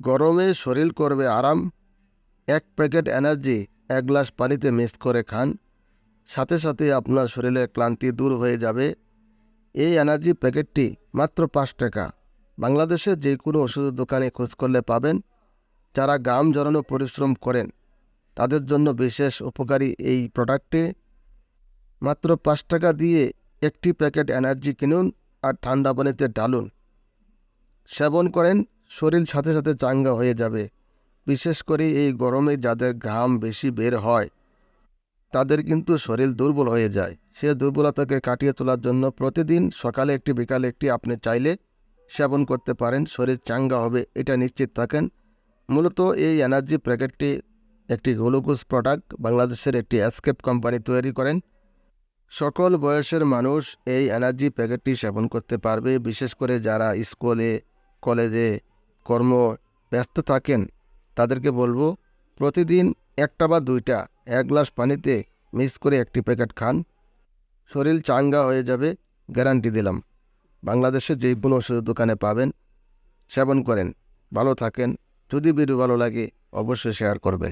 গরমে শরীর করবে আরাম। এক প্যাকেট এনার্জি, এক গ্লাস পানিতে মিক্স করে খান। সাথে সাথে আপনার শরীরের ক্লান্তি দূর হয়ে যাবে। এই এনার্জি প্যাকেটটি মাত্র পাঁচ টাকা। বাংলাদেশের যে কোনো ওষুধের দোকানে খোঁজ করলে পাবেন। যারা গাম জড়ানো পরিশ্রম করেন, তাদের জন্য বিশেষ উপকারী এই প্রোডাক্টে মাত্র পাঁচ টাকা দিয়ে একটি প্যাকেট এনার্জি কিনুন আর ঠান্ডা পানিতে ডালুন। সেবন করেন শরীর সাথে সাথে চাঙ্গা হয়ে যাবে। বিশেষ করে এই গরমে যাদের ঘাম বেশি বের হয়, তাদের কিন্তু শরীর দুর্বল হয়ে যায়। সে দুর্বলতাকে কাটিয়ে তোলার জন্য প্রতিদিন সকালে একটি, বিকালে একটি আপনি চাইলে সেবন করতে পারেন, শরীর চাঙ্গা হবে, এটা নিশ্চিত থাকেন। মূলত এই এনার্জি প্যাকেটটি একটি গ্লুকোজ প্রোডাক্ট, বাংলাদেশের একটি অ্যাসকেপ কোম্পানি তৈরি করেন। সকল বয়সের মানুষ এই এনার্জি প্যাকেটটি সেবন করতে পারবে, বিশেষ করে যারা স্কুলে, কলেজে কর্ম ব্যস্ত থাকেন, তাদেরকে বলব, প্রতিদিন একটা বা দুইটা, এক গ্লাস পানিতে মিক্স করে একটি প্যাকেট খান। শরীর চাঙ্গা হয়ে যাবে, গ্যারান্টি দিলাম। বাংলাদেশে যে কোনো ওষুধের দোকানে পাবেন, সেবন করেন। ভালো থাকেন। যদি ভিডিও ভালো লাগে, অবশ্যই শেয়ার করবে।